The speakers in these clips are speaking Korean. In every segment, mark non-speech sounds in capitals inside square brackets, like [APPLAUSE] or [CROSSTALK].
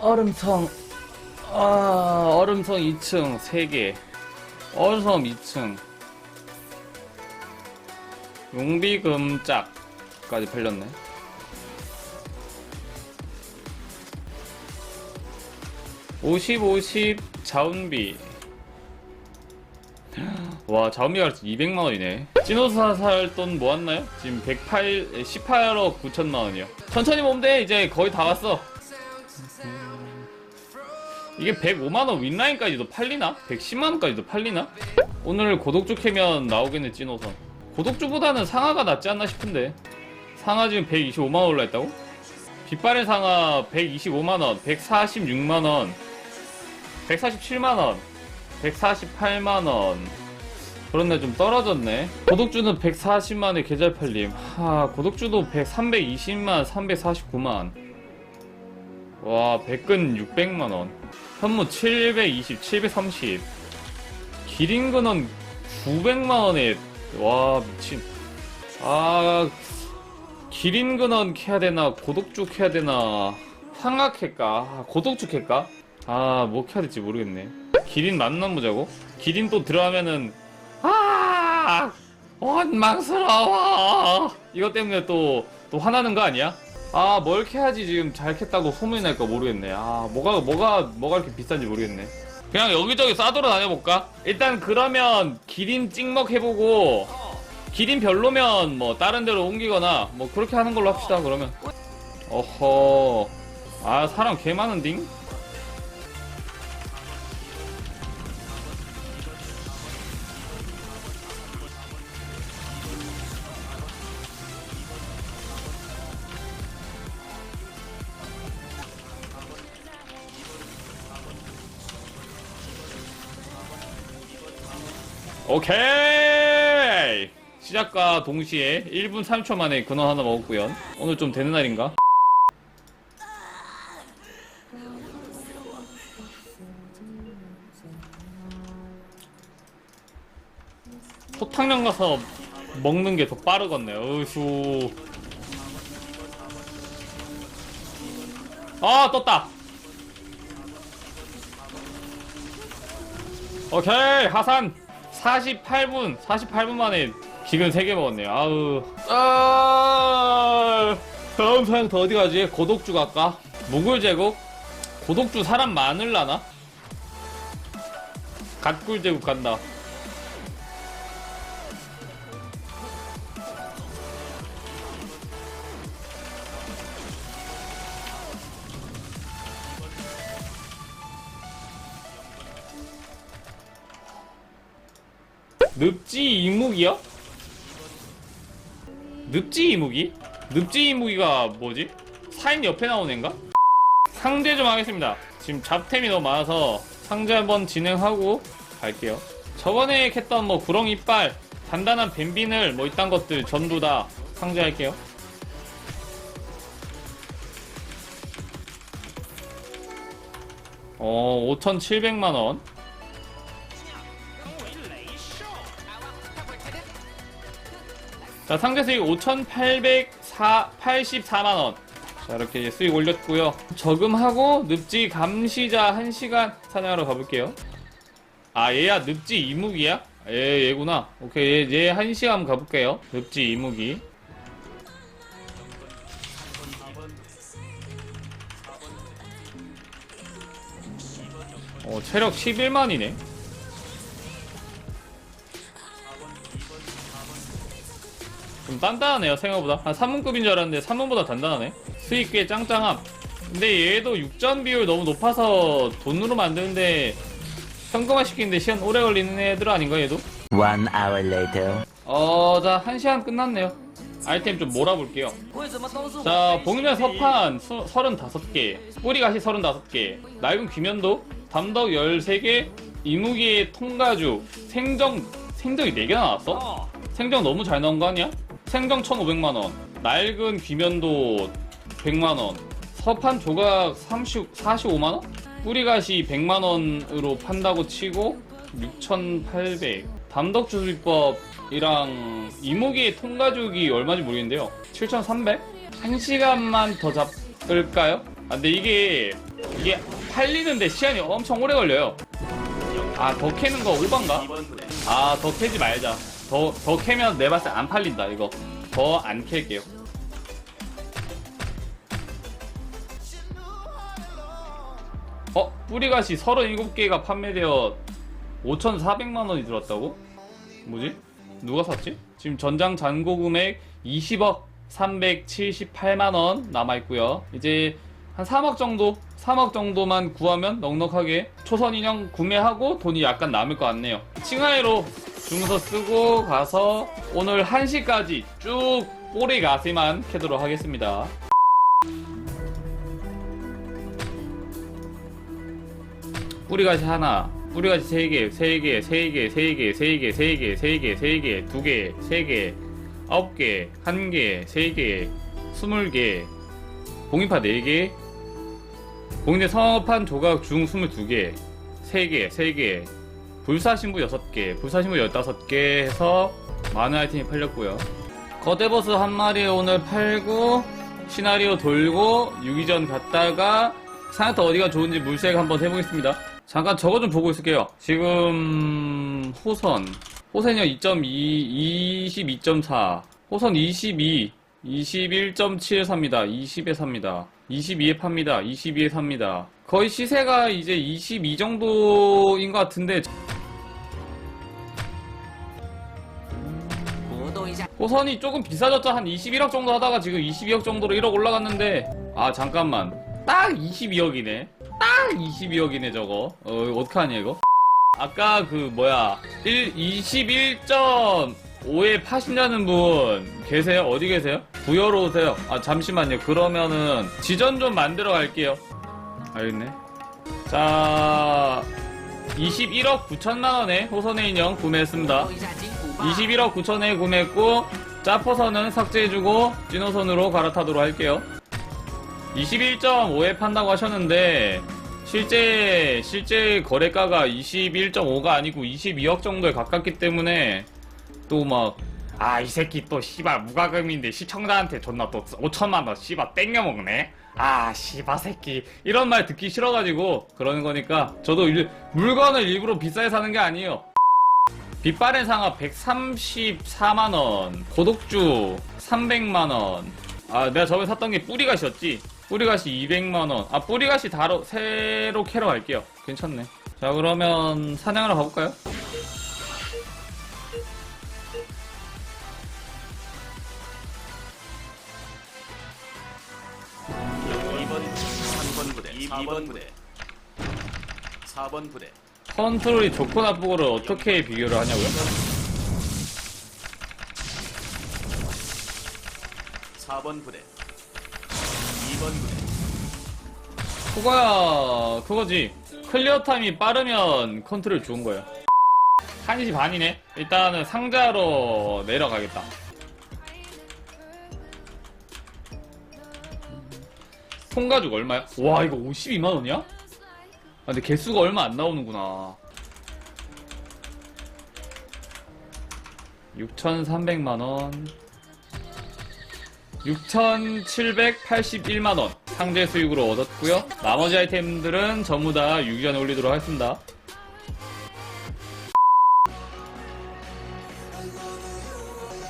얼음성. 아 얼음성 2층 3개. 얼음성 2층. 용비금짝까지 팔렸네. 오십 오십 자운비. 와 자운비가 200만원이네. 찐호사 살 돈 모았나요? 지금 108 18억 9천만원이요. 천천히 돼. 이제 거의 다 왔어 이게 105만원 윈라인까지도 팔리나? 110만원까지도 팔리나? 오늘 고독주 캐면 나오겠네 찐호선. 고독주보다는 상하가 낫지 않나 싶은데. 상하 지금 125만원 올라있다고? 빗발의 상하 125만원 146만원 147만원 148만원. 그런데 좀 떨어졌네. 고독주는 140만에 계좌 팔림. 하 고독주도 100, 320만 349만. 와 백근 600만원 현무 720 730 기린근원 900만원에 와 미친. 아 기린근원 캐야 되나 고독주 캐야 되나 상하 캘까? 아, 고독주 캘까? 아 뭐 캐야 될지 모르겠네. 기린 만남 보자고? 기린 또 들어가면은 아 원망스러워. 이것 때문에 또 또 화나는 거 아니야? 아 뭘 캐야지 지금 잘 캤다고 소문이 날까 모르겠네 아 뭐가 뭐가 뭐가 이렇게 비싼지 모르겠네 그냥 여기저기 싸돌아 다녀볼까? 일단 그러면 기린 찍먹 해보고 기린 별로면 뭐 다른 데로 옮기거나 뭐 그렇게 하는 걸로 합시다 그러면 어허 아 사람 개 많은딩? 오케이! 시작과 동시에 1분 3초 만에 근원 하나 먹었고요. 오늘 좀 되는 날인가? 소탕면 가서 먹는 게 더 빠르겠네. 어휴. 아, 떴다! 오케이 하산 48분 48분 만에 기근 3개 먹었네요. 아우. 아 다음 사양터 어디 가지? 고독주 갈까? 무굴 제국? 고독주 사람 많을라나? 갓굴 제국 간다 늪지 이무기요? 늪지 이무기? 늪지 이무기가 뭐지? 사인 옆에 나오는 앤가? 상제 좀 하겠습니다. 지금 잡템이 너무 많아서 상제 한번 진행하고 갈게요. 저번에 캤던 뭐 구렁 이 빨, 단단한 뱀비늘 뭐 이딴 것들 전부 다 상제할게요. 어, 5,700만원. 자, 상대 수익 5,884만원. 자, 이렇게 수익 올렸고요. 저금하고 늪지 감시자 1시간 사냥하러 가볼게요. 아, 얘야, 늪지 이무기야? 얘, 얘구나. 오케이, 얘, 얘 1시간 한번 가볼게요. 늪지 이무기. 어, 체력 11만이네. 단단하네요 생각보다 한 3문급인 줄 알았는데 3문보다 단단하네 수익 꽤 짱짱함 근데 얘도 6전 비율 너무 높아서 돈으로 만드는데 현금화 시키는데 시간 오래 걸리는 애들 아닌가 얘도? One hour later. 어, 자, 한 시간 끝났네요. 아이템 좀 몰아볼게요. 자, 봉인의 서판 서, 35개, 뿌리가시 35개, 낡은 귀면도, 담덕 13개, 이무기의 통가죽, 생정, 생정이 4개 나왔어? 생정 너무 잘 나온 거 아니야? 생정 1,500만원, 낡은 귀면도 100만원, 서판 조각 30, 45만원? 뿌리가시 100만원으로 판다고 치고 6,800. 담덕 주술법이랑 이무기 통가죽이 얼마인지 모르겠는데요. 7,300? 1시간만 더 잡을까요? 아, 근데 이게 이게 팔리는데 시간이 엄청 오래 걸려요. 아, 더 캐는 거 오반가? 아, 더 캐지 말자. 더, 더 캐면 내 봤을 때 안 팔린다, 이거. 더 안 캘게요. 어? 뿌리가시 37개가 판매되어 5,400만원이 들었다고? 뭐지? 누가 샀지? 지금 전장 잔고 금액 20억 378만원 남아있고요 이제 한 3억 정도 3억 정도만 구하면 넉넉하게 초선 인형 구매하고 돈이 약간 남을 것 같네요 칭하이로 주문서 쓰고 가서 오늘 1시까지 쭉 꼬리 가시만 캐도록 하겠습니다 뿌리가시 하나, 뿌리가시 세 개, 세 개, 세 개, 세 개, 세 개, 세 개, 세 개, 세 개, 두 개, 세 개, 아홉 개, 한 개, 세 개, 스물 개, 봉인파 네 개, 봉인대 성업한 조각 중 스물두 개, 세 개, 세 개, 불사신부 여섯 개, 불사신부 열다섯 개 해서 많은 아이템이 팔렸고요. 거대버스 한 마리 오늘 팔고 시나리오 돌고 유기전 갔다가 사나타 어디가 좋은지 물색 한번 해보겠습니다. 잠깐 저거 좀 보고 있을게요. 지금 호선 호선이요 2.2 22.4 호선 22 21.7삽니다. 20에 삽니다. 22에 팝니다. 22에 삽니다. 거의 시세가 이제 22 정도인 것 같은데 호선이 조금 비싸졌죠. 한 21억 정도 하다가 지금 22억 정도로 1억 올라갔는데 아 잠깐만 딱 22억이네. 딱 22억이네 저거. 어 어떡하냐 이거? 아까 그 뭐야 1 21.5에 파신다는 분 계세요? 어디 계세요? 부여로 오세요. 아 잠시만요. 그러면은 지전 좀 만들어 갈게요. 알겠네. 자 21억 9천만 원에 호선의 인형 구매했습니다. 21억 9천에 구매했고 짜포선은 삭제해주고 찐호선으로 갈아타도록 할게요. 21.5에 판다고 하셨는데 실제 실제 거래가가 21.5가 아니고 22억 정도에 가깝기 때문에 또 막 아 이 새끼 또 씨발 무과금인데 시청자한테 존나 또 5천만 원 씨발 땡겨 먹네? 아 씨발 새끼. 이런 말 듣기 싫어가지고 그러는 거니까 저도 일- 물건을 일부러 비싸게 사는 게 아니에요 빛바랜 상하 134만원, 고독주 300만원. 아, 내가 저번에 샀던 게 뿌리가시였지? 뿌리가시 200만원. 아, 뿌리가시 다로, 새로 캐러 갈게요. 괜찮네. 자, 그러면 사냥하러 가볼까요?2번 3번 부대 2번 부대 4번 부대 컨트롤이 좋고 나쁘고를 어떻게 비교를 하냐고요? 4번 부대 2번 부대 그거야, 그거지. 클리어 타임이 빠르면 컨트롤 좋은 거예요. 1시 반이네. 일단은 상자로 내려가겠다. 통가죽 얼마야? 와, 이거 52만원이야? 아, 근데 개수가 얼마 안 나오는구나. 6,300만원. 6,781만원. 상대 수익으로 얻었고요. 나머지 아이템들은 전부 다 유기전에 올리도록 하겠습니다.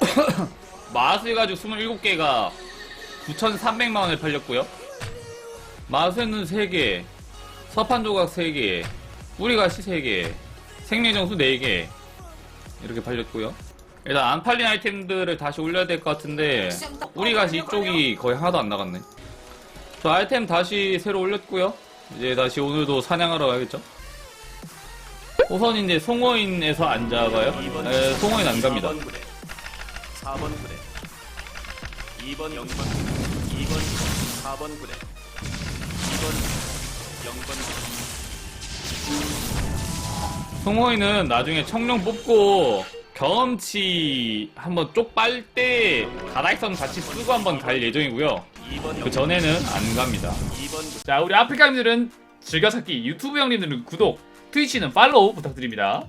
[COUGHS] 마술 가지고 27개가 9,300만원에 팔렸고요. 마술은 3개 서판 조각 3개 뿌리가시 3개 생명정수 4개 이렇게 팔렸고요. 일단 안 팔린 아이템들을 다시 올려야 될 것 같은데 뿌리가시 이쪽이 거의 하나도 안 나갔네. 저 아이템 다시 새로 올렸고요. 이제 다시 오늘도 사냥하러 가야겠죠? 호선인데 송어인에서 안 잡아요? 2번 에, 송어인 안 갑니다. 4번 부대. 4번 부대. 2번 0번 부대 2번 4번 부대. 2번 0번 부대 송어인은 나중에 청룡 뽑고 경험치 한번 쪽 빨 때 가닥선 같이 쓰고 한번 갈 예정이고요. 2번 그 전에는 안 갑니다. 2번 부대 자 우리 아프리카님들은 즐겨찾기 유튜브 형님들은 구독 트위치는 팔로우 부탁드립니다